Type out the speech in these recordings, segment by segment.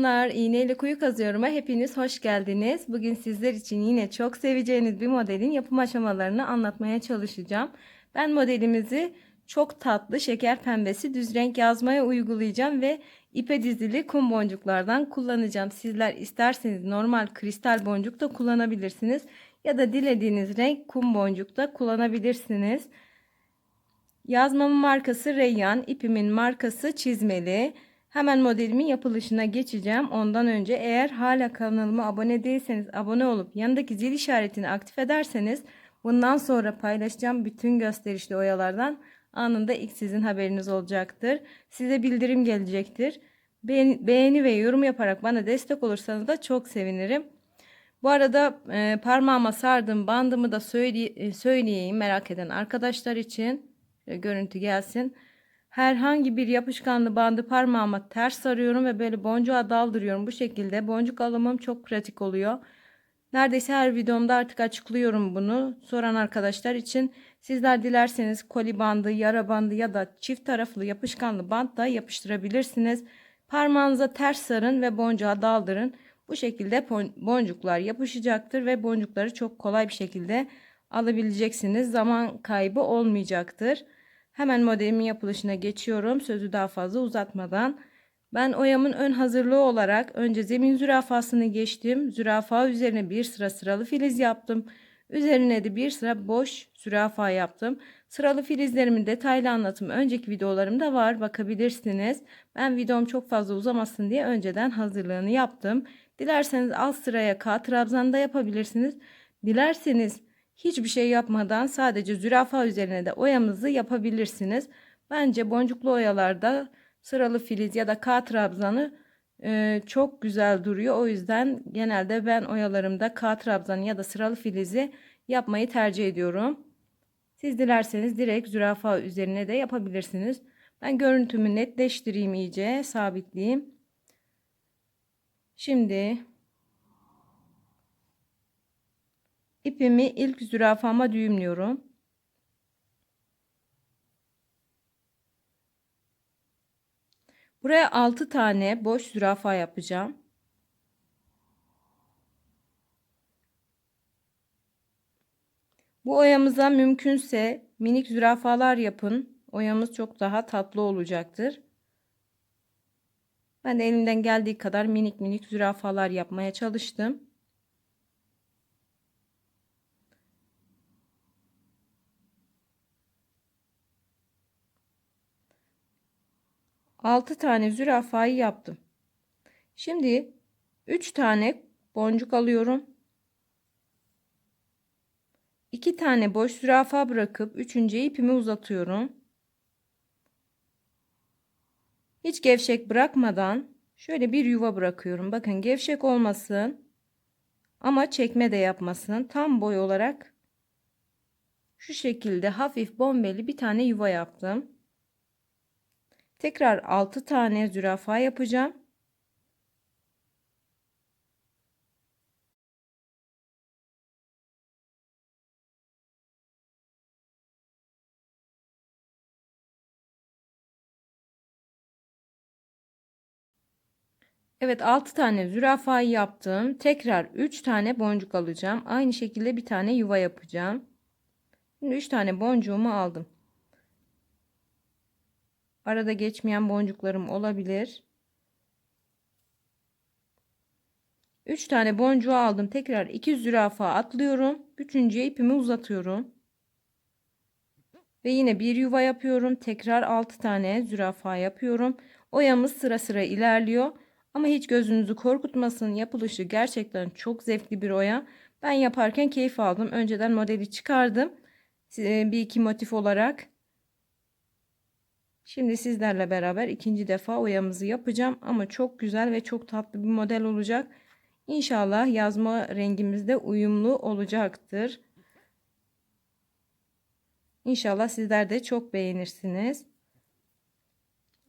Selamlar, iğneyle kuyu kazıyorum'a hepiniz hoş geldiniz. Bugün sizler için yine çok seveceğiniz bir modelin yapım aşamalarını anlatmaya çalışacağım. Ben modelimizi çok tatlı şeker pembesi düz renk yazmaya uygulayacağım ve ipe dizili kum boncuklardan kullanacağım. Sizler isterseniz normal kristal boncuk da kullanabilirsiniz ya da dilediğiniz renk kum boncuk da kullanabilirsiniz. Yazmamın markası Reyyan, ipimin markası çizmeli. Hemen modelimin yapılışına geçeceğim. Ondan önce eğer hala kanalıma abone değilseniz abone olup yanındaki zil işaretini aktif ederseniz bundan sonra paylaşacağım bütün gösterişli oyalardan anında ilk sizin haberiniz olacaktır. Size bildirim gelecektir. Beğeni, ve yorum yaparak bana destek olursanız da çok sevinirim. Bu arada e, parmağıma sardığım bandımı da söyle, söyleyeyim merak eden arkadaşlar için. Şöyle görüntü gelsin. Herhangi bir yapışkanlı bandı parmağıma ters sarıyorum ve böyle boncuğa daldırıyorum. Bu şekilde boncuk alımım çok pratik oluyor. Neredeyse her videomda artık açıklıyorum bunu. Soran arkadaşlar için sizler dilerseniz koli bandı, yara bandı ya da çift taraflı yapışkanlı bant da yapıştırabilirsiniz. Parmağınıza ters sarın ve boncuğa daldırın. Bu şekilde boncuklar yapışacaktır ve boncukları çok kolay bir şekilde alabileceksiniz. Zaman kaybı olmayacaktır. Hemen modelimin yapılışına geçiyorum. Sözü daha fazla uzatmadan. Ben oyamın ön hazırlığı olarak önce zemin zürafasını geçtim. Zürafa üzerine bir sıra sıralı filiz yaptım. Üzerine de bir sıra boş zürafa yaptım. Sıralı filizlerimin detaylı anlatımı önceki videolarımda var bakabilirsiniz. Ben videom çok fazla uzamasın diye önceden hazırlığını yaptım. Dilerseniz alt sıraya K trabzan da yapabilirsiniz. Dilerseniz hiçbir şey yapmadan sadece zürafa üzerine de oyamızı yapabilirsiniz. Bence boncuklu oyalarda sıralı filiz ya da K trabzanı e, çok güzel duruyor. O yüzden genelde ben oyalarımda K trabzanı ya da sıralı filizi yapmayı tercih ediyorum. Siz dilerseniz direkt zürafa üzerine de yapabilirsiniz. Ben görüntümü netleştireyim iyice sabitleyeyim. Şimdi ipimi ilk zürafama düğümlüyorum. Buraya 6 tane boş zürafa yapacağım. Bu oyamıza mümkünse minik zürafalar yapın. Oyamız çok daha tatlı olacaktır. Ben de elimden geldiği kadar minik minik zürafalar yapmaya çalıştım. 6 tane zürafayı yaptım. Şimdi 3 tane boncuk alıyorum. 2 tane boş zürafa bırakıp 3. ipimi uzatıyorum. Hiç gevşek bırakmadan şöyle bir yuva bırakıyorum. Bakın gevşek olmasın ama çekme de yapmasın. Tam boy olarak şu şekilde hafif bombeli bir tane yuva yaptım. Tekrar 6 tane zürafa yapacağım. Evet 6 tane zürafayı yaptım. Tekrar 3 tane boncuk alacağım. Aynı şekilde bir tane yuva yapacağım. Şimdi 3 tane boncuğumu aldım. Arada geçmeyen boncuklarım olabilir. 3 tane boncuğu aldım. Tekrar 2 zürafa atlıyorum. Üçüncüye ipimi uzatıyorum. Ve yine bir yuva yapıyorum. Tekrar 6 tane zürafa yapıyorum. Oyamız sıra sıra ilerliyor. Ama hiç gözünüzü korkutmasın. Yapılışı gerçekten çok zevkli bir oya. Ben yaparken keyif aldım. Önceden modeli çıkardım. Bir iki motif olarak. Şimdi sizlerle beraber ikinci defa oyamızı yapacağım ama çok güzel ve çok tatlı bir model olacak. İnşallah yazma rengimiz de uyumlu olacaktır. İnşallah sizler de çok beğenirsiniz.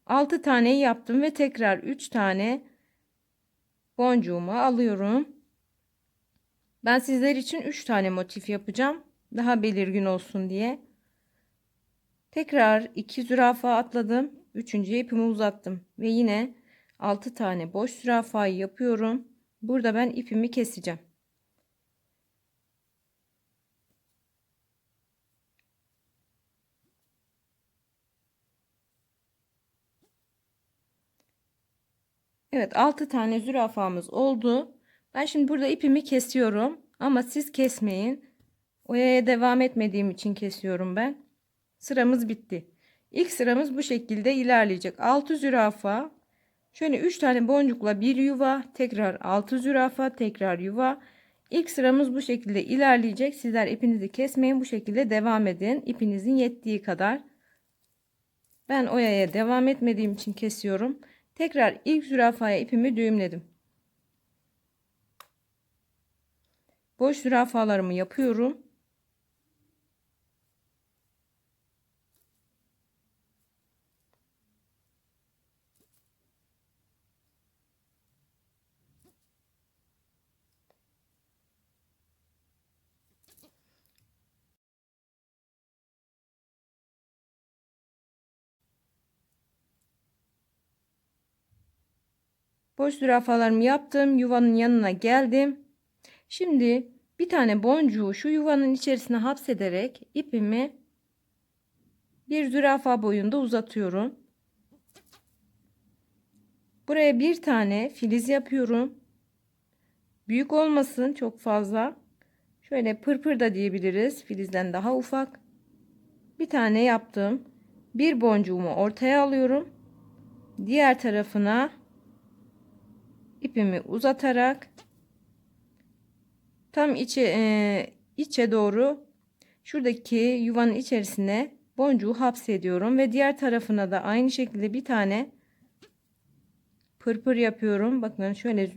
6 tane yaptım ve tekrar 3 tane boncuğumu alıyorum. Ben sizler için 3 tane motif yapacağım. Daha belirgin olsun diye. Tekrar iki zürafa atladım. Üçüncü ipimi uzattım. Ve yine 6 tane boş zürafayı yapıyorum. Burada ben ipimi keseceğim. Evet 6 tane zürafamız oldu. Ben şimdi burada ipimi kesiyorum. Ama siz kesmeyin. Oyaya devam etmediğim için kesiyorum ben. Sıramız bitti. İlk sıramız bu şekilde ilerleyecek. 6 zürafa. Şöyle 3 tane boncukla bir yuva. Tekrar 6 zürafa. Tekrar yuva. İlk sıramız bu şekilde ilerleyecek. Sizler ipinizi kesmeyin. Bu şekilde devam edin. İpinizin yettiği kadar. Ben oyaya devam etmediğim için kesiyorum. Tekrar ilk zürafaya ipimi düğümledim. Boş zürafalarımı yapıyorum. Boş zürafalarımı yaptım. Yuvanın yanına geldim. Şimdi bir tane boncuğu şu yuvanın içerisine hapsederek ipimi bir zürafa boyunda uzatıyorum. Buraya bir tane filiz yapıyorum. Büyük olmasın çok fazla. Şöyle pırpır da diyebiliriz. Filizden daha ufak. Bir tane yaptım. Bir boncuğumu ortaya alıyorum. Diğer tarafına ipimi uzatarak tam içe e, içe doğru şuradaki yuvanın içerisine boncuğu hapsediyorum ve diğer tarafına da aynı şekilde bir tane pırpır yapıyorum. Bakın şöyle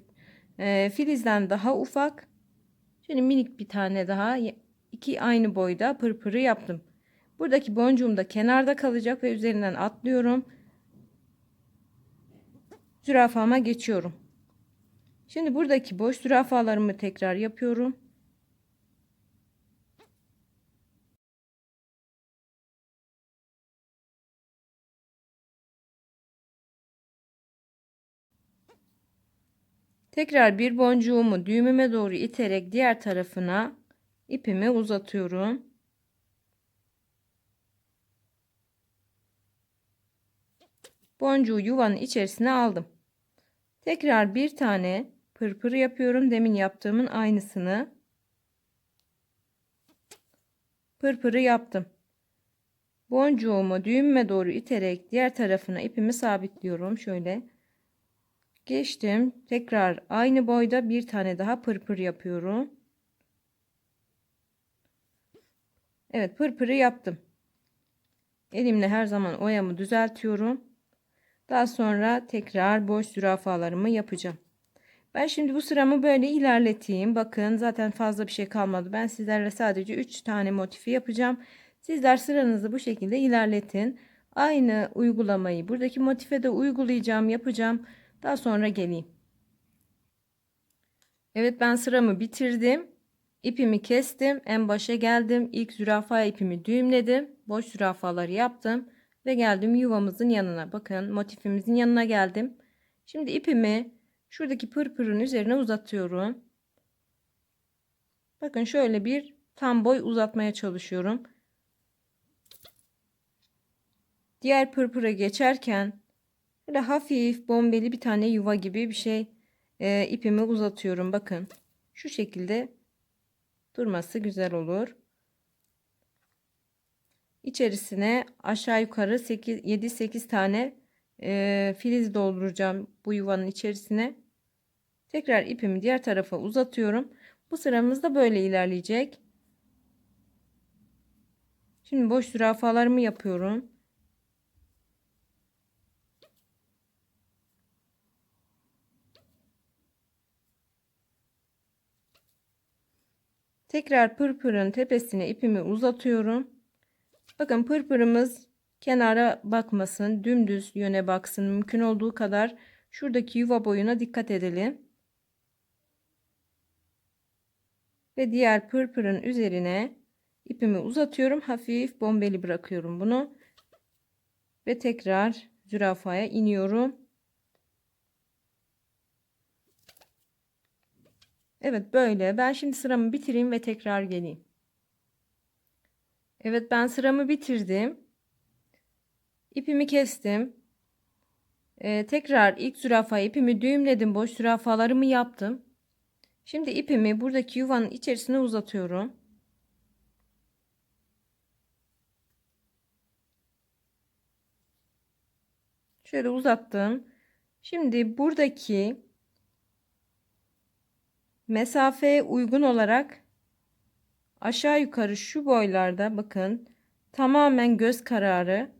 e, filizden daha ufak şöyle minik bir tane daha iki aynı boyda pırpırı yaptım. Buradaki boncuğum da kenarda kalacak ve üzerinden atlıyorum. Zürafama geçiyorum. Şimdi buradaki boş zürafalarımı tekrar yapıyorum. Tekrar bir boncuğumu düğümüme doğru iterek diğer tarafına ipimi uzatıyorum. Boncuğu yuvanın içerisine aldım. Tekrar bir tane pırpır yapıyorum. Demin yaptığımın aynısını. Pırpırı yaptım. Boncuğumu düğüme doğru iterek diğer tarafına ipimi sabitliyorum. Şöyle geçtim. Tekrar aynı boyda bir tane daha pırpır yapıyorum. Evet pırpırı yaptım. Elimle her zaman oyamı düzeltiyorum. Daha sonra tekrar boş zürafalarımı yapacağım. Ben şimdi bu sıramı böyle ilerleteyim. Bakın zaten fazla bir şey kalmadı. Ben sizlerle sadece 3 tane motifi yapacağım. Sizler sıranızı bu şekilde ilerletin. Aynı uygulamayı buradaki motife de uygulayacağım, yapacağım. Daha sonra geleyim. Evet ben sıramı bitirdim. İpimi kestim. En başa geldim. İlk zürafa ipimi düğümledim. Boş zürafaları yaptım. Ve geldim yuvamızın yanına. Bakın motifimizin yanına geldim. Şimdi ipimi Şuradaki pırpırın üzerine uzatıyorum. Bakın şöyle bir tam boy uzatmaya çalışıyorum. Diğer pırpıra geçerken böyle hafif bombeli bir tane yuva gibi bir şey e, ipimi uzatıyorum. Bakın şu şekilde durması güzel olur. İçerisine aşağı yukarı 7-8 tane e, filiz dolduracağım bu yuvanın içerisine. Tekrar ipimi diğer tarafa uzatıyorum. Bu sıramız da böyle ilerleyecek. Şimdi boş zürafalarımı yapıyorum. Tekrar pırpırın tepesine ipimi uzatıyorum. Bakın pırpırımız kenara bakmasın, dümdüz yöne baksın. Mümkün olduğu kadar şuradaki yuva boyuna dikkat edelim. ve diğer pırpırın üzerine ipimi uzatıyorum. Hafif bombeli bırakıyorum bunu. Ve tekrar zürafaya iniyorum. Evet böyle. Ben şimdi sıramı bitireyim ve tekrar geleyim. Evet ben sıramı bitirdim. İpimi kestim. Ee, tekrar ilk zürafa ipimi düğümledim. Boş zürafalarımı yaptım. Şimdi ipimi buradaki yuvanın içerisine uzatıyorum. Şöyle uzattım. Şimdi buradaki mesafeye uygun olarak aşağı yukarı şu boylarda bakın tamamen göz kararı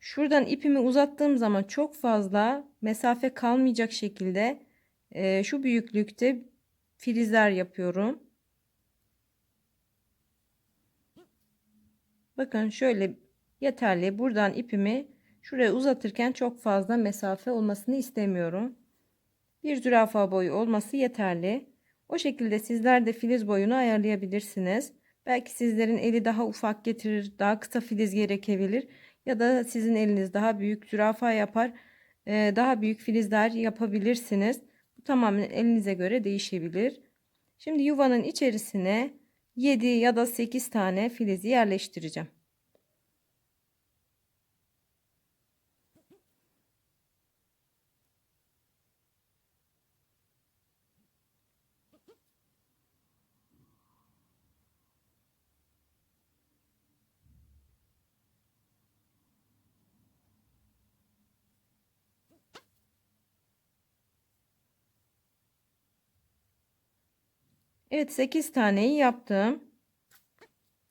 şuradan ipimi uzattığım zaman çok fazla mesafe kalmayacak şekilde e, şu büyüklükte filizler yapıyorum. Bakın şöyle yeterli. Buradan ipimi şuraya uzatırken çok fazla mesafe olmasını istemiyorum. Bir zürafa boyu olması yeterli. O şekilde sizler de filiz boyunu ayarlayabilirsiniz. Belki sizlerin eli daha ufak getirir, daha kısa filiz gerekebilir. Ya da sizin eliniz daha büyük zürafa yapar, daha büyük filizler yapabilirsiniz. Tamamen elinize göre değişebilir. Şimdi yuvanın içerisine 7 ya da 8 tane filizi yerleştireceğim. Evet 8 taneyi yaptım.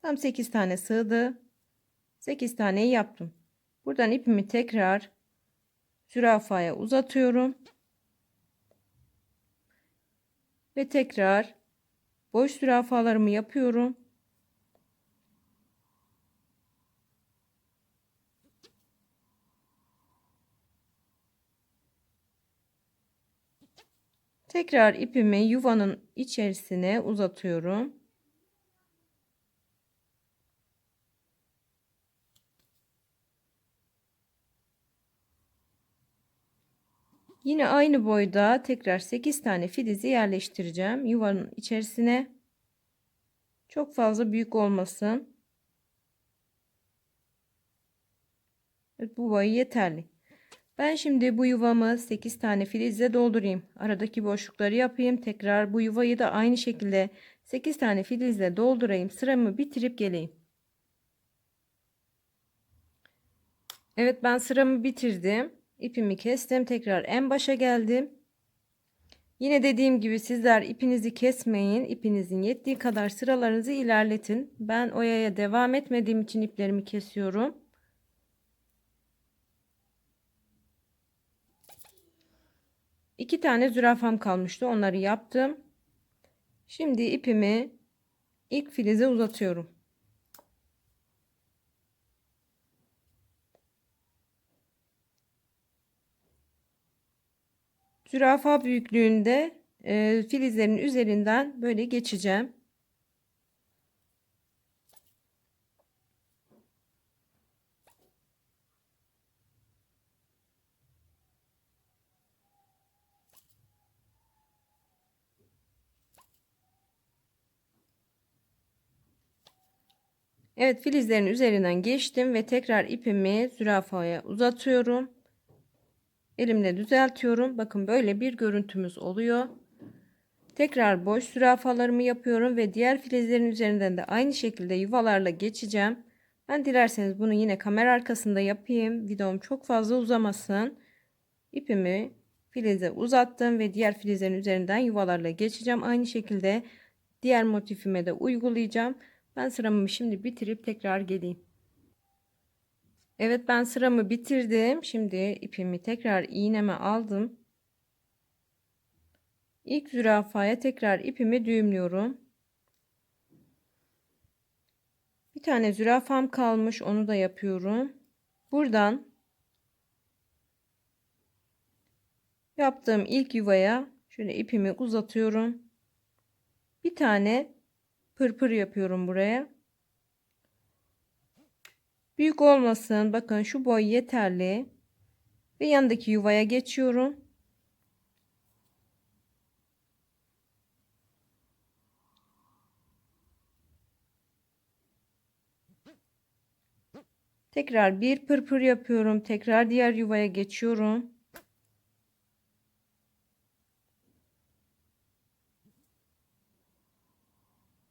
Tam 8 tane sığdı. 8 taneyi yaptım. Buradan ipimi tekrar zürafaya uzatıyorum. Ve tekrar boş zürafalarımı yapıyorum. Tekrar ipimi yuvanın içerisine uzatıyorum. Yine aynı boyda tekrar 8 tane filizi yerleştireceğim yuvanın içerisine. Çok fazla büyük olmasın. Evet, bu boy yeterli. Ben şimdi bu yuvamı 8 tane filizle doldurayım. Aradaki boşlukları yapayım. Tekrar bu yuvayı da aynı şekilde 8 tane filizle doldurayım. Sıramı bitirip geleyim. Evet ben sıramı bitirdim. İpimi kestim. Tekrar en başa geldim. Yine dediğim gibi sizler ipinizi kesmeyin. İpinizin yettiği kadar sıralarınızı ilerletin. Ben oyaya devam etmediğim için iplerimi kesiyorum. İki tane zürafam kalmıştı. Onları yaptım. Şimdi ipimi ilk filize uzatıyorum. Zürafa büyüklüğünde e, filizlerin üzerinden böyle geçeceğim. Evet filizlerin üzerinden geçtim ve tekrar ipimi zürafaya uzatıyorum. Elimle düzeltiyorum. Bakın böyle bir görüntümüz oluyor. Tekrar boş zürafalarımı yapıyorum ve diğer filizlerin üzerinden de aynı şekilde yuvalarla geçeceğim. Ben dilerseniz bunu yine kamera arkasında yapayım. Videom çok fazla uzamasın. İpimi filize uzattım ve diğer filizlerin üzerinden yuvalarla geçeceğim. Aynı şekilde diğer motifime de uygulayacağım. Ben sıramı şimdi bitirip tekrar geleyim. Evet ben sıramı bitirdim. Şimdi ipimi tekrar iğneme aldım. İlk zürafaya tekrar ipimi düğümlüyorum. Bir tane zürafam kalmış. Onu da yapıyorum. Buradan yaptığım ilk yuvaya şöyle ipimi uzatıyorum. Bir tane pırpır yapıyorum buraya. Büyük olmasın. Bakın şu boy yeterli. Ve yandaki yuvaya geçiyorum. Tekrar bir pırpır yapıyorum. Tekrar diğer yuvaya geçiyorum.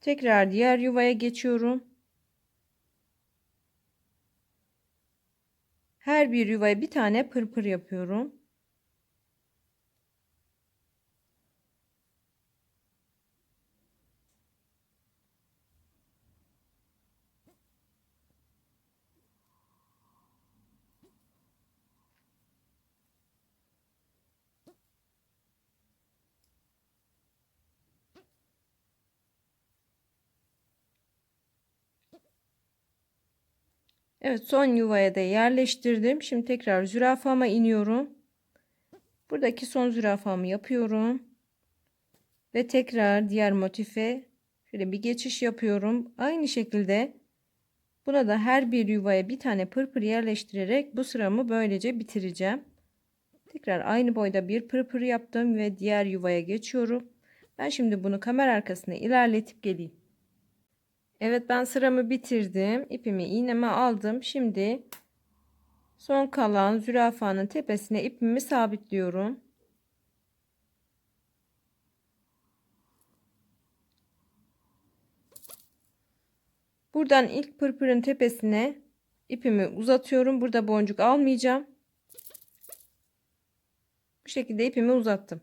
Tekrar diğer yuvaya geçiyorum. Her bir yuvaya bir tane pırpır yapıyorum. Evet son yuvaya da yerleştirdim. Şimdi tekrar zürafama iniyorum. Buradaki son zürafamı yapıyorum. Ve tekrar diğer motife şöyle bir geçiş yapıyorum. Aynı şekilde buna da her bir yuvaya bir tane pırpır yerleştirerek bu sıramı böylece bitireceğim. Tekrar aynı boyda bir pırpır yaptım ve diğer yuvaya geçiyorum. Ben şimdi bunu kamera arkasına ilerletip geleyim. Evet ben sıramı bitirdim. İpimi iğneme aldım. Şimdi son kalan zürafanın tepesine ipimi sabitliyorum. Buradan ilk pırpırın tepesine ipimi uzatıyorum. Burada boncuk almayacağım. Bu şekilde ipimi uzattım.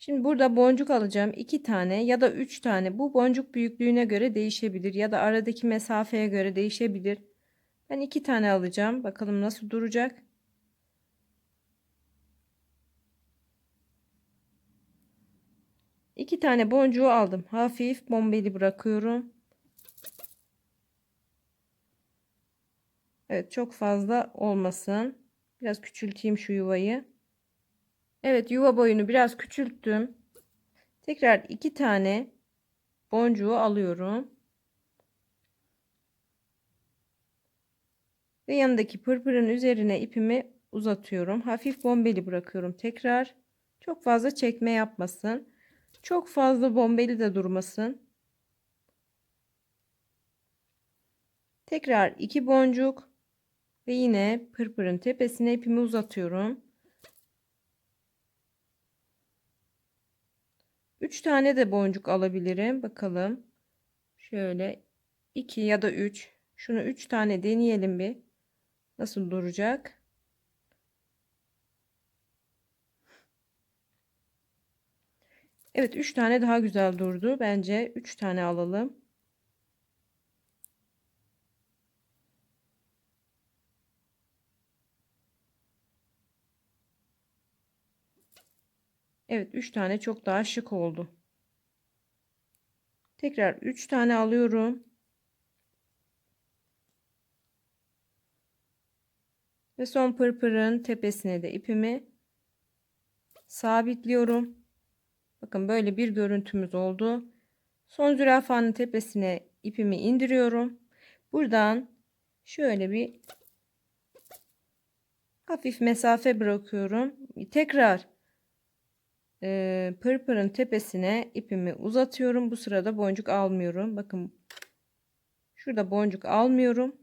Şimdi burada boncuk alacağım. 2 tane ya da 3 tane. Bu boncuk büyüklüğüne göre değişebilir. Ya da aradaki mesafeye göre değişebilir. Ben 2 tane alacağım. Bakalım nasıl duracak. İki tane boncuğu aldım. Hafif bombeli bırakıyorum. Evet çok fazla olmasın. Biraz küçülteyim şu yuvayı. Evet yuva boyunu biraz küçülttüm. Tekrar iki tane boncuğu alıyorum. Ve yanındaki pırpırın üzerine ipimi uzatıyorum. Hafif bombeli bırakıyorum tekrar. Çok fazla çekme yapmasın. Çok fazla bombeli de durmasın. Tekrar iki boncuk ve yine pırpırın tepesine ipimi uzatıyorum. 3 tane de boncuk alabilirim. Bakalım. Şöyle 2 ya da 3. Şunu 3 tane deneyelim bir. Nasıl duracak? Evet 3 tane daha güzel durdu. Bence 3 tane alalım. Evet 3 tane çok daha şık oldu. Tekrar 3 tane alıyorum. Ve son pırpırın tepesine de ipimi sabitliyorum. Bakın böyle bir görüntümüz oldu. Son zürafanın tepesine ipimi indiriyorum. Buradan şöyle bir hafif mesafe bırakıyorum. Tekrar e, pırpırın tepesine ipimi uzatıyorum. Bu sırada boncuk almıyorum. Bakın şurada boncuk almıyorum.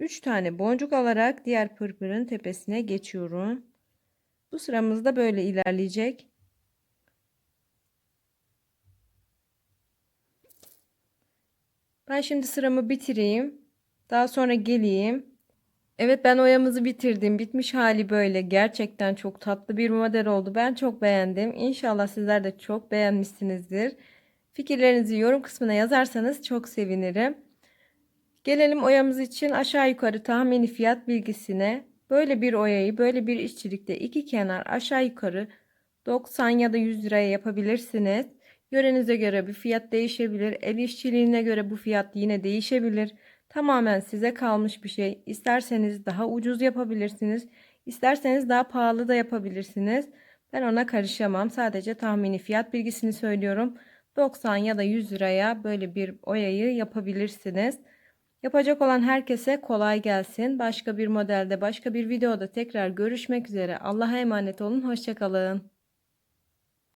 3 tane boncuk alarak diğer pırpırın tepesine geçiyorum. Bu sıramız da böyle ilerleyecek. Ben şimdi sıramı bitireyim. Daha sonra geleyim. Evet ben oyamızı bitirdim. Bitmiş hali böyle. Gerçekten çok tatlı bir model oldu. Ben çok beğendim. İnşallah sizler de çok beğenmişsinizdir. Fikirlerinizi yorum kısmına yazarsanız çok sevinirim. Gelelim oyamız için aşağı yukarı tahmini fiyat bilgisine. Böyle bir oyayı böyle bir işçilikte iki kenar aşağı yukarı 90 ya da 100 liraya yapabilirsiniz. Yörenize göre bir fiyat değişebilir. El işçiliğine göre bu fiyat yine değişebilir. Tamamen size kalmış bir şey. İsterseniz daha ucuz yapabilirsiniz. İsterseniz daha pahalı da yapabilirsiniz. Ben ona karışamam. Sadece tahmini fiyat bilgisini söylüyorum. 90 ya da 100 liraya böyle bir oyayı yapabilirsiniz. Yapacak olan herkese kolay gelsin. Başka bir modelde, başka bir videoda tekrar görüşmek üzere. Allah'a emanet olun. Hoşçakalın.